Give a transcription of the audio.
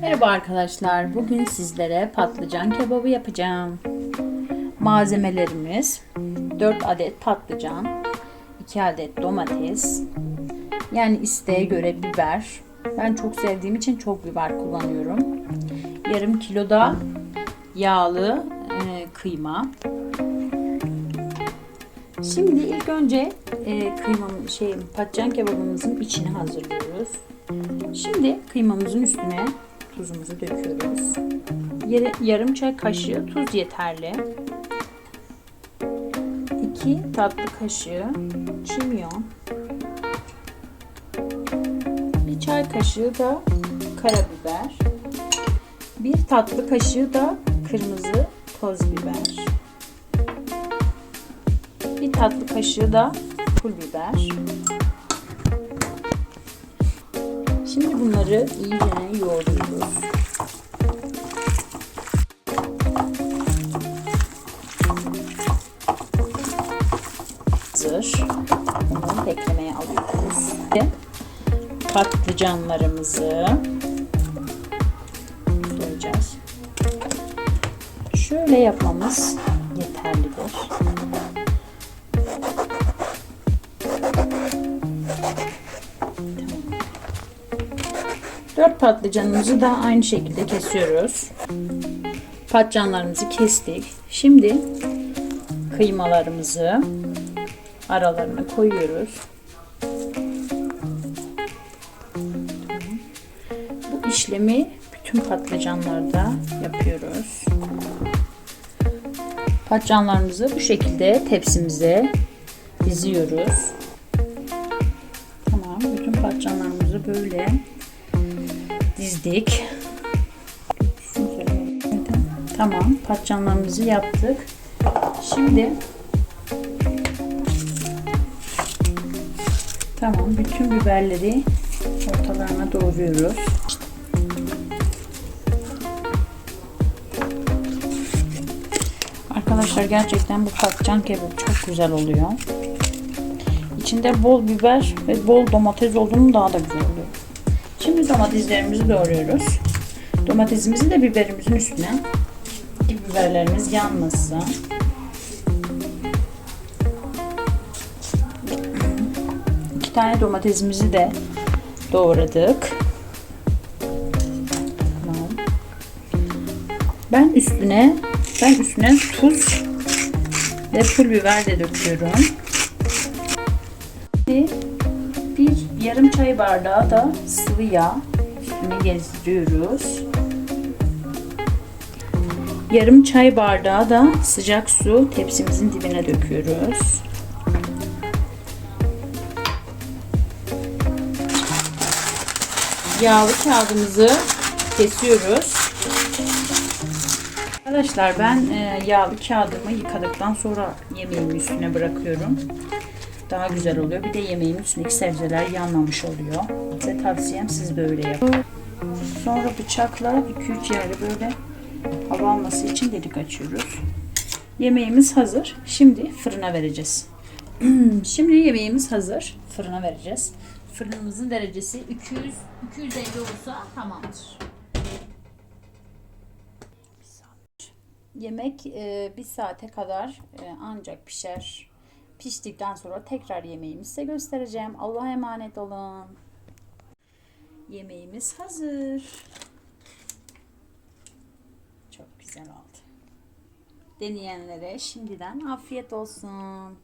Merhaba arkadaşlar. Bugün sizlere patlıcan kebabı yapacağım. Malzemelerimiz 4 adet patlıcan, 2 adet domates, yani isteğe göre biber. Ben çok sevdiğim için çok biber kullanıyorum. Yarım kilo da yağlı e, kıyma. Şimdi ilk önce e, kıymamın şey patlıcan kebabımızın içini hazırlıyoruz. Şimdi kıymamızın üstüne tuzumuzu döküyoruz. Yere, yarım çay kaşığı tuz yeterli. 2 tatlı kaşığı kimyon. Bir çay kaşığı da karabiber. Bir tatlı kaşığı da kırmızı toz biber. Bir tatlı kaşığı da pul biber. Şimdi bunları iyice yoğuruyoruz. Hazır. Bunu beklemeye alıyoruz. Patlıcanlarımızı koyacağız. Şöyle yapmamız yeterlidir. Dört patlıcanımızı da aynı şekilde kesiyoruz. Patlıcanlarımızı kestik. Şimdi kıymalarımızı aralarına koyuyoruz. Bu işlemi bütün patlıcanlarda yapıyoruz. Patlıcanlarımızı bu şekilde tepsimize diziyoruz. Tamam, bütün patlıcanlarımızı böyle dizdik. Tamam, patlıcanlarımızı yaptık. Şimdi Tamam, bütün biberleri ortalarına doğruyoruz. Arkadaşlar gerçekten bu patlıcan kebabı çok güzel oluyor. İçinde bol biber ve bol domates olduğunu daha da güzel oluyor. Şimdi domateslerimizi doğruyoruz. Domatesimizi de biberimizin üstüne biberlerimiz yanmasın. İki tane domatesimizi de doğradık. Tamam. Ben üstüne ben üstüne tuz ve pul biber de döküyorum. Bir yarım çay bardağı da sıvı yağ üstüne gezdiriyoruz. Yarım çay bardağı da sıcak su tepsimizin dibine döküyoruz. Yağlı kağıdımızı kesiyoruz. Arkadaşlar ben e, yağlı kağıdımı yıkadıktan sonra yemeğimin üstüne bırakıyorum. Daha güzel oluyor. Bir de yemeğin üstündeki sebzeler yanmamış oluyor. Size tavsiyem siz böyle yapın. Sonra bıçakla 2-3 yerde böyle hava alması için delik açıyoruz. Yemeğimiz hazır. Şimdi fırına vereceğiz. Şimdi yemeğimiz hazır. Fırına vereceğiz. Fırınımızın derecesi 200 250 olsa tamamdır. Yemek e, bir saate kadar e, ancak pişer. Piştikten sonra tekrar yemeğimi size göstereceğim. Allah'a emanet olun. Yemeğimiz hazır. Çok güzel oldu. Deneyenlere şimdiden afiyet olsun.